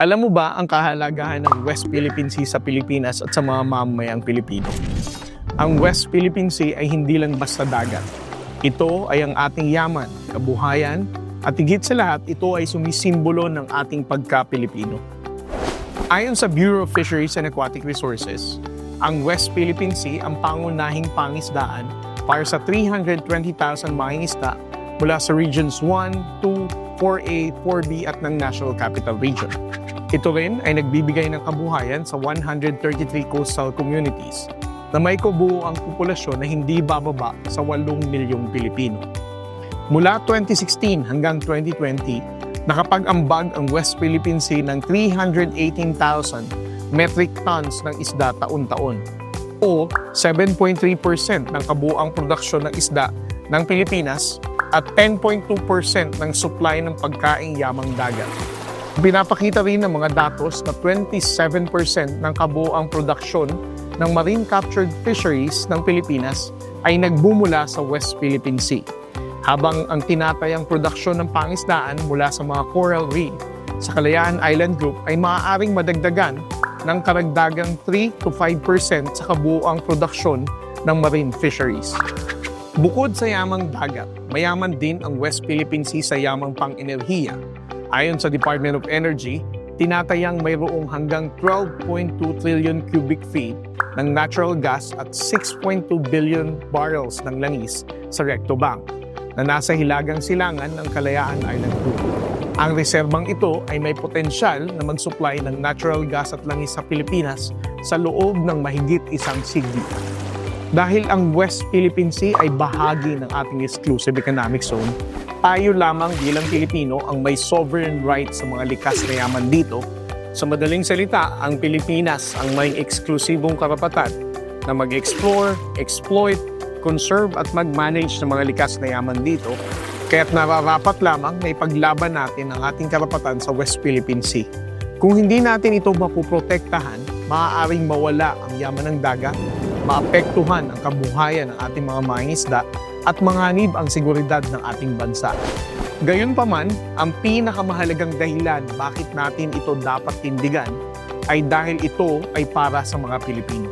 Alam mo ba ang kahalagahan ng West Philippine Sea sa Pilipinas at sa mga mamamayang Pilipino? Ang West Philippine Sea ay hindi lang basta dagat. Ito ay ang ating yaman, kabuhayan, at higit sa lahat, ito ay sumisimbolo ng ating pagka-Pilipino. Ayon sa Bureau of Fisheries and Aquatic Resources, ang West Philippine Sea ang pangunahing pangisdaan para sa 320,000 mangingisda mula sa Regions 1, 2, 4A, 4B at ng National Capital Region. Ito rin ay nagbibigay ng kabuhayan sa 133 coastal communities na may kubuo ang populasyon na hindi bababa sa 8 milyong Pilipino. Mula 2016 hanggang 2020, nakapag-ambag ang West Philippine Sea ng 318,000 metric tons ng isda taon-taon o 7.3% ng kabuang produksyon ng isda ng Pilipinas at 10.2% ng supply ng pagkaing yamang dagat. Pinapakita rin ng mga datos na 27% ng kabuang produksyon ng marine captured fisheries ng Pilipinas ay nagbumula sa West Philippine Sea habang ang tinatayang produksyon ng pangisdaan mula sa mga coral reef sa Kalayaan Island Group ay maaaring madagdagan ng karagdagang 3 to 5% sa kabuuang produksyon ng marine fisheries. Bukod sa yamang dagat, mayaman din ang West Philippine Sea sa yamang pang-enerhiya. Ayon sa Department of Energy, tinatayang mayroong hanggang 12.2 trillion cubic feet ng natural gas at 6.2 billion barrels ng langis sa Recto Bank na nasa hilagang silangan ng Kalayaan Island Group. Ang reserbang ito ay may potensyal na mag-supply ng natural gas at langis sa Pilipinas sa loob ng mahigit isang siglo. Dahil ang West Philippine Sea ay bahagi ng ating exclusive economic zone, tayo lamang bilang Pilipino ang may sovereign right sa mga likas na yaman dito. Sa madaling salita, ang Pilipinas ang may eksklusibong karapatan na mag-explore, exploit, conserve at mag-manage ng mga likas na yaman dito Kaya't nararapat lamang na ipaglaban natin ang ating karapatan sa West Philippine Sea. Kung hindi natin ito mapuprotektahan, maaaring mawala ang yaman ng dagat, maapektuhan ang kabuhayan ng ating mga mangingisda at manganib ang seguridad ng ating bansa. Gayunpaman, ang pinakamahalagang dahilan bakit natin ito dapat tindigan ay dahil ito ay para sa mga Pilipino.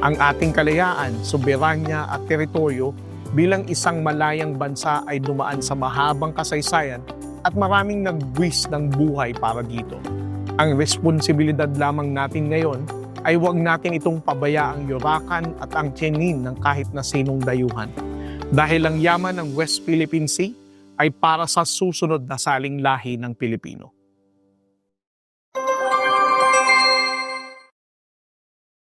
Ang ating kalayaan, soberanya at teritoryo bilang isang malayang bansa ay dumaan sa mahabang kasaysayan at maraming nagbuwis ng buhay para dito. Ang responsibilidad lamang natin ngayon ay huwag natin itong pabayaang yurakan at ang tinin ng kahit na sinong dayuhan. Dahil ang yaman ng West Philippine Sea ay para sa susunod na saling lahi ng Pilipino.